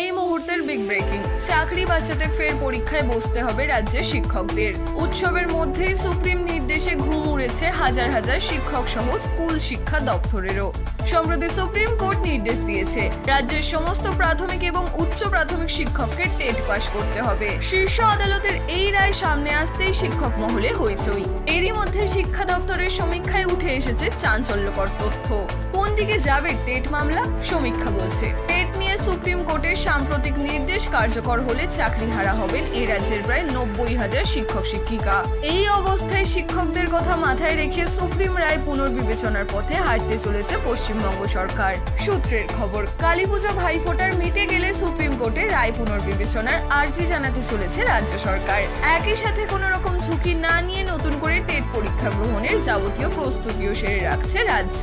এই মুহূর্তের big breaking চাকরি বাঁচাতে ফের পরীক্ষায় বসতে হবে রাজ্যের শিক্ষকদের। উৎসবের মধ্যেই সুপ্রিম নির্দেশে ঘুম উড়েছে হাজার হাজার শিক্ষক সহ স্কুল শিক্ষা দপ্তরেরও। সম্প্রতি সুপ্রিম কোর্ট নির্দেশ দিয়েছে, রাজ্যের সমস্ত প্রাথমিক এবং উচ্চ প্রাথমিক শিক্ষককে টেট পাস করতে হবে। শীর্ষ আদালতের এই রায় সামনে আসতেই শিক্ষক মহলে হইচই। এরই মধ্যে শিক্ষা দপ্তরের সমীক্ষায় উঠে এসেছে চাঞ্চল্যকর তথ্য। কোন দিকে যাবে টেট মামলা? সমীক্ষা বলছে, টেট নিয়ে সুপ্রিম কোর্টের সাম্প্রতিক নির্দেশ কার্যকর হলে চাকরি হারা হবেন এই রাজ্যের প্রায় নব্বই হাজার শিক্ষক, শিক্ষিকা। এই অবস্থায় শিক্ষকদের কথা মাথায় রেখে সুপ্রিম রায় পুনর্বিবেচনার পথে হাঁটতে চলেছে পশ্চিমবঙ্গ সরকার। সূত্রের খবর, কালীপূজা ভাইফোঁটার মিটে গেলে সুপ্রিম কোর্টে রায় পুনর্বিবেচনার আর্জি জানাতে চলেছে রাজ্য সরকার। একই সাথে কোনো রকম ঝুঁকি না নিয়ে নতুন করে টেট পরীক্ষা গ্রহণের যাবতীয় প্রস্তুতিও সেরে রাখছে রাজ্য।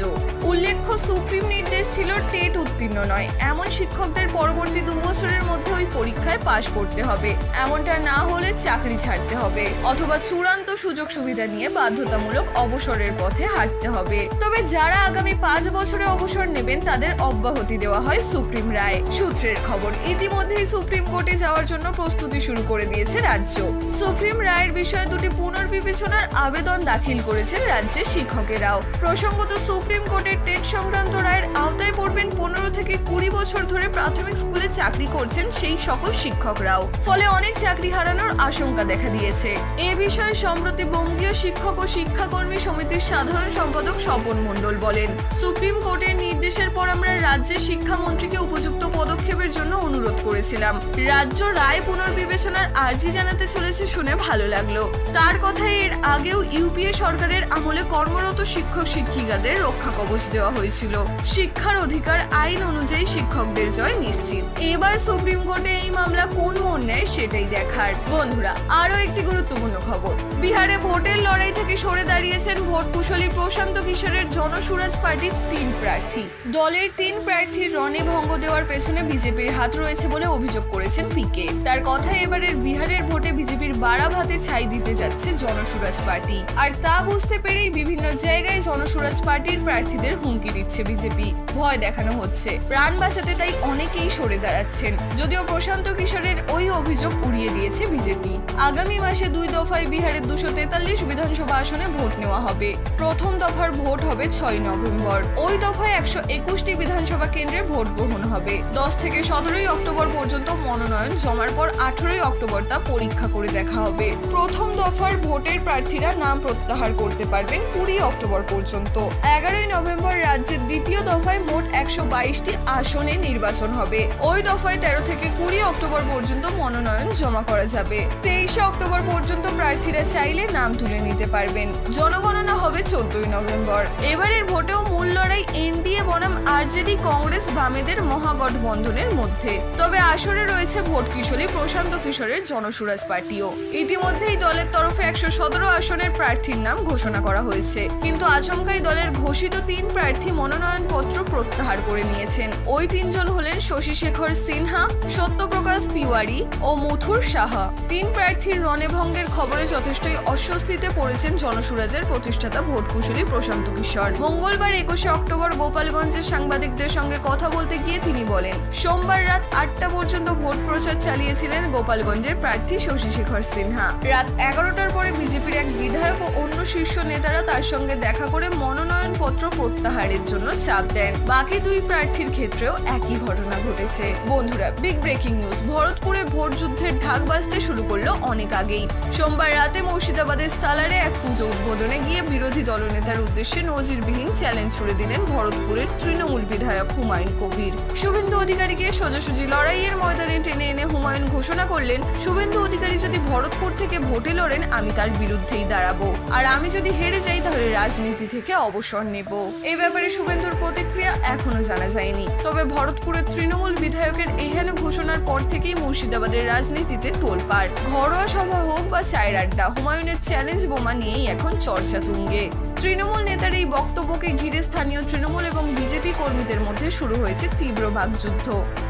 উল্লেখ্য, সুপ্রিম নির্দেশ ছিল টেট উত্তীর্ণ নয়, এমন শিক্ষকদের পরবর্তী দু বছরের মধ্যে ওই পরীক্ষায় পাশ করতে হবে। এমনটা না হলে চাকরি ছাড়তে হবে অথবা চূড়ান্ত সুযোগ সুবিধা নিয়ে বাধ্যতামূলক অবসরের পথে হাঁটতে হবে। তবে যারা আগামী পাঁচ বছরে অবসর নেবেন, তাদের অব্যাহতি দেওয়া হয় সুপ্রিম রায়। সূত্রের খবর, ইতিমধ্যেই সুপ্রিম কোর্টে যাওয়ার জন্য প্রস্তুতি শুরু করে দিয়েছে রাজ্য। সুপ্রিম রায়ের বিষয়ে দুটি পুনর্বিবেচনার আবেদন দাখিল করেছেন রাজ্যের শিক্ষকেরাও। প্রসঙ্গত, সুপ্রিম কোর্টের টেট সংক্রান্ত রায়ের আওতায় পড়বেন পনেরো থেকে কুড়ি বছর ধরে প্রাথমিক স্কুলে চাকরি করছেন সেই সকল শিক্ষকরাও। ফলে অনেক চাকরি হারানোর আশঙ্কা দেখা দিয়েছে। এ বিষয়ে সম্প্রতি বঙ্গীয় শিক্ষক ও শিক্ষাকর্মী সমিতির সাধারণ সম্পাদক স্বপন মণ্ডল বলেন, সুপ্রিম কোর্টের নির্দেশের পর আমরা রাজ্যের শিক্ষামন্ত্রীকে উপযুক্ত পদক্ষেপের জন্য অনুরোধ করেছিলাম। রাজ্য রায় পুনর্বিবেচনার আর্জি জানাতে চলেছে শুনে ভালো লাগল। তার কথায় এর আগেও ইউপিএ সরকারের আমলে কর্মরত শিক্ষক শিক্ষিকাদের রক্ষা কবচ দেওয়া হয়েছিল। শিক্ষার অধিকার আইন অনুযায়ী শিক্ষকদের জয় নিশ্চিত। এবার সুপ্রিম কোর্টে এই মামলা কোন মোড় নেয় সেটাই দেখার। বন্ধুরা, আরও একটি গুরুত্বপূর্ণ খবর। বিহারে ভোটের লড়াই থেকে সরে দাঁড়িয়েছেন ভোট কুশলী প্রশান্ত কিশোরের জনসুরাজ পার্টির তিন প্রার্থী। দলের তিন প্রার্থীর রণে ভঙ্গ দেওয়ার পেছনে বিজেপির হাত রয়েছে বলে অভিযোগ করেছেন পিকে। তার কথায় এবারের বিহারের ভোটে বিজেপির বাড়া ভাতে ছাই দিতে যাচ্ছে জনসুরাজ পার্টি। আর তা বুঝতে পেরেই বিভিন্ন জায়গায় জনসুরাজ পার্টির প্রার্থীদের হুমকি দিচ্ছে বিজেপি। ভয় দেখানো হচ্ছে। প্রাণ বাঁচাতে তাই অনেকেই সরে দাঁড়াচ্ছেন। যদিও প্রশান্ত কিশোরের ওই অভিযোগ উড়িয়ে দিয়েছে বিজেপি। আগামী মাসে দুই দফায় বিহারের দুশো তেতাল্লিশ বিধানসভা আসনে ভোট নেওয়া হবে। প্রথম দফার ভোট হবে ছয় নভেম্বর। ওই দফায় একশো একুশটি বিধানসভা কেন্দ্রে ভোট গ্রহণ হবে। দশ থেকে সতেরোই অক্টোবর পর্যন্ত মনোনয়ন জমার পর আঠেরোই অক্টোবর তা পরীক্ষা করে দেখা হবে। প্রথম দফার ভোটের প্রার্থীরা নাম প্রত্যাহার করতে পারবেন কুড়ি অক্টোবর পর্যন্ত। এগারোই নভেম্বর রাজ্যের দ্বিতীয় দফায় মোট একশো বাইশটি আসনে নির্বাচন হবে। ওই দফায় তেরো থেকে কুড়ি অক্টোবর পর্যন্ত মনোনয়ন জমা করা যাবে। তেইশে অক্টোবর পর্যন্ত প্রার্থীরা চাইলে নাম তুলে নিতে পারবেন। জনগণনা হবে চোদ্দই নভেম্বর। এবারের ভোটেও মূল লড়াই এনডিএ, বনাম, আরজেডি, কংগ্রেস, বামেদের মহাগঠবন্ধনের মধ্যে। তবে আসরে রয়েছে ভোট কিশোরী প্রশান্ত কিশোরের জনসুরাজ পার্টিও। ইতিমধ্যেই দলের তরফে একশো সতেরো আসনের প্রার্থীর নাম ঘোষণা করা হয়েছে। কিন্তু আচমকাই দলের ঘোষিত তিন প্রার্থী মনোনয়নপত্র প্রত্যাহার করে নিয়েছেন। ওই তিনজন হলেন শশী শেখর সিনহা, সত্যপ্রকাশ তিওয়ারি ও মথুর সাহা। তিন প্রার্থীর রণেভঙ্গের খবরে যথেষ্টই অস্বস্তিতে পড়েছেন জনসুরাজের প্রতিষ্ঠাতা ভোট কুশলী প্রশান্ত কিশোর। মঙ্গলবার একুশে অক্টোবর গোপালগঞ্জের সাংবাদিকদের সঙ্গে কথা বলতে গিয়ে তিনি বলেন, সোমবার রাত আটটা পর্যন্ত ভোট প্রচার চালিয়েছিলেন গোপালগঞ্জের প্রার্থী শশী শেখর সিনহা। রাত এগারোটার পরে বিজেপির এক বিধায়ক ও অন্য শীর্ষ নেতারা তার সঙ্গে দেখা করে মনোনয়নপত্র প্রত্যাহারের জন্য চাপ দেন। বাকি দুই প্রার্থীর ক্ষেত্রেও একই ঘটনা ঘটেছে। বন্ধুরা বিগ ব্রেকিং নিউজ ভরতপুরে ভোট যুদ্ধের ঢাক বাজতে শুরু করল অনেক আগেই। সোমবার রাতে মুর্শিদাবাদের সালারে এক পুজো উদ্বোধনে গিয়ে বিরোধী দলনেতার উদ্দেশ্যে নজিরবিহীন চ্যালেঞ্জ ছুড়ে দিলেন ভরতপুরের তৃণমূল বিধায়ক হুমায়ুন কবির। শুভেন্দু অধিকারীকে সোজাসুজি লড়াইয়ের ময়দানে টেনে এনে হুমায়ুন ঘোষণা করলেন, শুভেন্দু অধিকারী যদি ভরতপুর থেকে ভোটে লড়েন, আমি তার বিরুদ্ধেই দাঁড়াবো। আর আমি যদি হেরে যাই, তাহলে রাজনীতি থেকে অবসর নেব। এ ব্যাপারে শুভেন্দুর প্রতিক্রিয়া এখনও জানা যায়নি। তবে ভরতপুরের তৃণমূল বিধায়কের এহেন ঘোষণার পর থেকেই মুর্শিদাবাদের রাজনীতিতে তোলপাড়। ঘরোয়া সভা হোক বা চায়ের আড্ডা, হুমায়ুনের চ্যালেঞ্জ বোমা নিয়েই এখন চর্চা তুঙ্গে। তৃণমূল নেতার এই বক্তব্যকে ঘিরে স্থানীয় তৃণমূল এবং বিজেপি কর্মীদের মধ্যে শুরু হয়েছে তীব্র বাকযুদ্ধ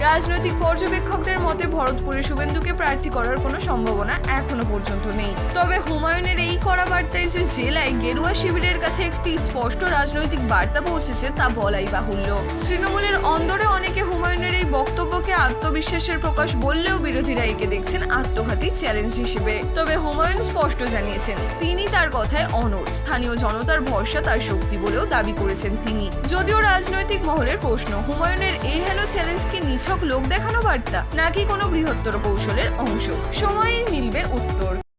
রাজনৈতিক পর্যবেক্ষকদের মতে, ভরতপুরে শুভেন্দুকে প্রার্থী করার কোনো সম্ভাবনা এখনও পর্যন্ত নেই। তবে হুমায়ুনের এই করা বার্তায় যে জেলায় গেরুয়া শিবিরের কাছে একটি স্পষ্ট রাজনৈতিক বার্তা পৌঁছেছে, তা বলাই বাহুল্য। তৃণমূলের অন্দরে অনেকে হুমায়ুনের এই বক্তব্যকে আত্মবিশ্বাসের প্রকাশ বললেও বিরোধীরা একে দেখছেন আত্মঘাতী চ্যালেঞ্জ হিসেবে। তবে হুমায়ুন স্পষ্ট জানিয়েছেন, তিনি তার কথায় অনড়। স্থানীয় জনতার ভরসা, তার শক্তি বলেও দাবি করেছেন তিনি। যদিও রাজনৈতিক মহলের প্রশ্ন, হুমায়ুনের এই হেন চ্যালেঞ্জ কি নিছক লোক দেখানো বার্তা, নাকি কোনো বৃহত্তর কৌশলের অংশ? সময়েই মিলবে উত্তর।